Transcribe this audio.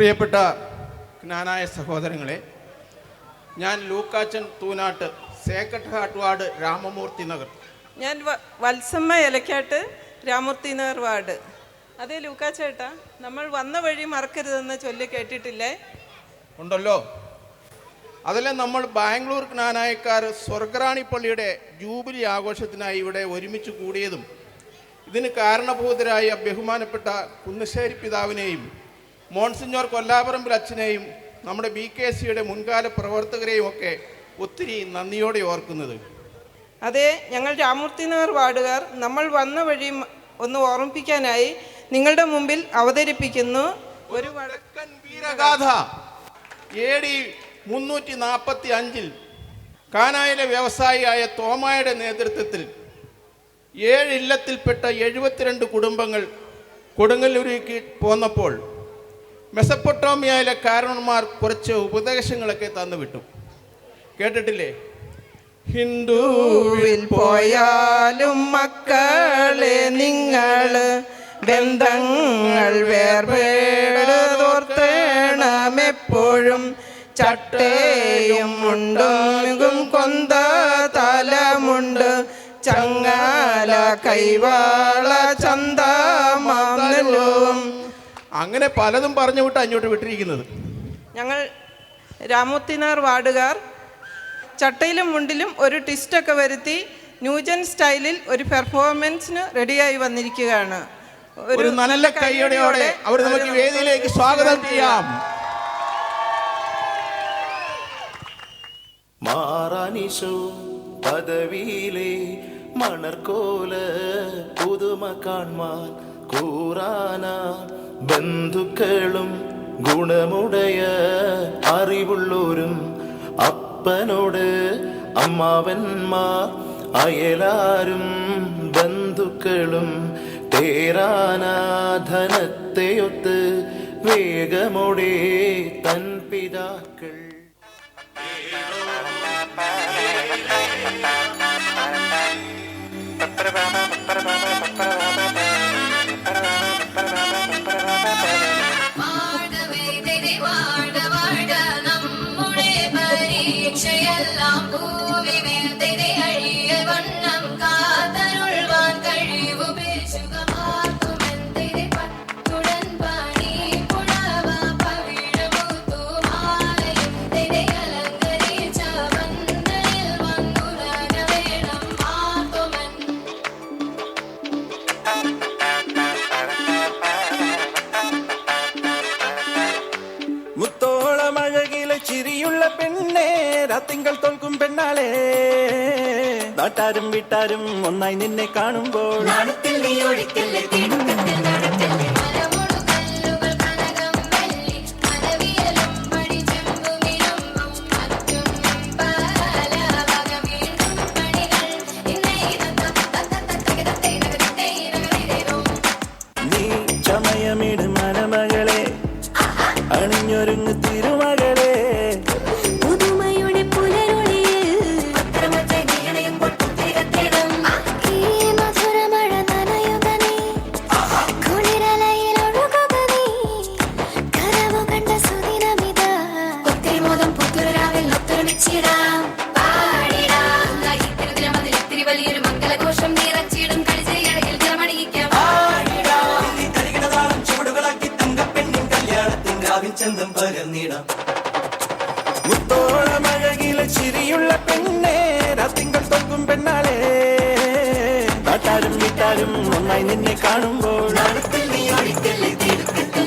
പ്രിയപ്പെട്ട ജ്ഞാനായ സഹോദരങ്ങളെ ഞാൻ Lukachan Thoonatt sacred heart ward Ramamoorthy Nagar. ഞാൻ വത്സമ്മ ഇലക്കാട്ട് രാമൂർത്തി നഗർ വാർഡ്. അതെ ലൂക്കാച്ചേട്ടാ നമ്മൾ വന്ന വഴി മറക്കരുതെന്ന് ചൊല്ലി കേട്ടിട്ടില്ലേ? ഉണ്ടല്ലോ. അതിലെ നമ്മൾ ബാംഗ്ലൂർ ജ്ഞാനായക്കാർ സ്വർഗറാണി പള്ളിയുടെ ജൂബിലി ആഘോഷത്തിനായി ഇവിടെ ഒരുമിച്ച് കൂടിയതും ഇതിന് കാരണഭൂതരായ ബഹുമാനപ്പെട്ട കുന്നശ്ശേരി പിതാവിനെയും മോൺസിഞ്ഞോർ കൊല്ലാപറമ്പിൽ അച്ഛനെയും നമ്മുടെ ബി കെ സിയുടെ മുൻകാല പ്രവർത്തകരെയും ഒക്കെ ഒത്തിരി നന്ദിയോടെ ഓർക്കുന്നത്. അതെ ഞങ്ങൾ രാമൂർത്തി നഗർ വാർഡുകാർ. നമ്മൾ വന്ന വഴി ഒന്ന് ഓർമ്മിപ്പിക്കാനായി നിങ്ങളുടെ മുമ്പിൽ അവതരിപ്പിക്കുന്നു ഒരു വടക്കൻ വീരഗാഥ. എ ഡി മുന്നൂറ്റി നാൽപ്പത്തി അഞ്ചിൽ കാനായിലെ വ്യവസായിയായ തോമായുടെ നേതൃത്വത്തിൽ ഏഴ് ഇല്ലത്തിൽപ്പെട്ട എഴുപത്തിരണ്ട് കുടുംബങ്ങൾ കൊടുങ്ങല്ലൂരിലേക്ക് പോന്നപ്പോൾ മെസപ്പൊട്ടോമിയയിലെ കാരണന്മാർ കുറച്ച് ഉപദേശങ്ങളൊക്കെ തന്നു വിട്ടു കേട്ടിട്ടില്ലേ? ഹിന്ദുവിൽ പോയാലും മക്കളെ നിങ്ങൾ ബന്ധങ്ങൾ വേർപേടതോർത്തേണം എപ്പോഴും ചട്ടയും മുണ്ടും കൊന്ത തലമുണ്ട് ചങ്ങാല കൈവാള ചന്തമാന്നലും അങ്ങനെ പലതും പറഞ്ഞു വിട്ട് അങ്ങോട്ട് വിട്ടിരിക്കുന്നത്. ഞങ്ങൾ രാമൂത്തിനാർ വാർഡുകാർ ചട്ടയിലും മുണ്ടിലും ഒരു ട്വിസ്റ്റൊക്കെ വരുത്തി ന്യൂജൻ സ്റ്റൈലിൽ ഒരു പെർഫോമൻസിന് റെഡിയായി വന്നിരിക്കുകയാണ്. ഒരു നല്ല കൈയോടെയോടെ അവർ നമുക്ക് വേദിയിലേക്ക് സ്വാഗതം ചെയ്യാം. മാറാനിശോ പദവിയിലെ മണർക്കോല പുതുമ കാൺമാൻ കൂറാന ബന്ധുക്കളും ഗുണമുടയ അറിവുള്ളോരും അപ്പനോട് അമ്മാവന്മാർ അയലാരും ബന്ധുക്കളും തേരാനാധനത്തെയൊത്ത് വേഗമോടെ തൻ പിതാക്കൾ. വാഴവേദനെ രാത്തിങ്കൾ തോൽക്കും പെണ്ണാളെ. നാട്ടാരും വീട്ടാരും ഒന്നായി നിന്നെ കാണുമ്പോൾ. മുത്തോളമഴകിലെ ചിരിയുള്ള പെണ്ണേ രാത്രിങ്കൾ തൊങ്കും പെണ്ണാളെ. നാട്ടാരും ഒന്നായി നിന്നെ കാണുമ്പോൾ നടത്തല്ലേ നീ ഒഴിക്കല്ലേ തിടുക്കത്തിൽ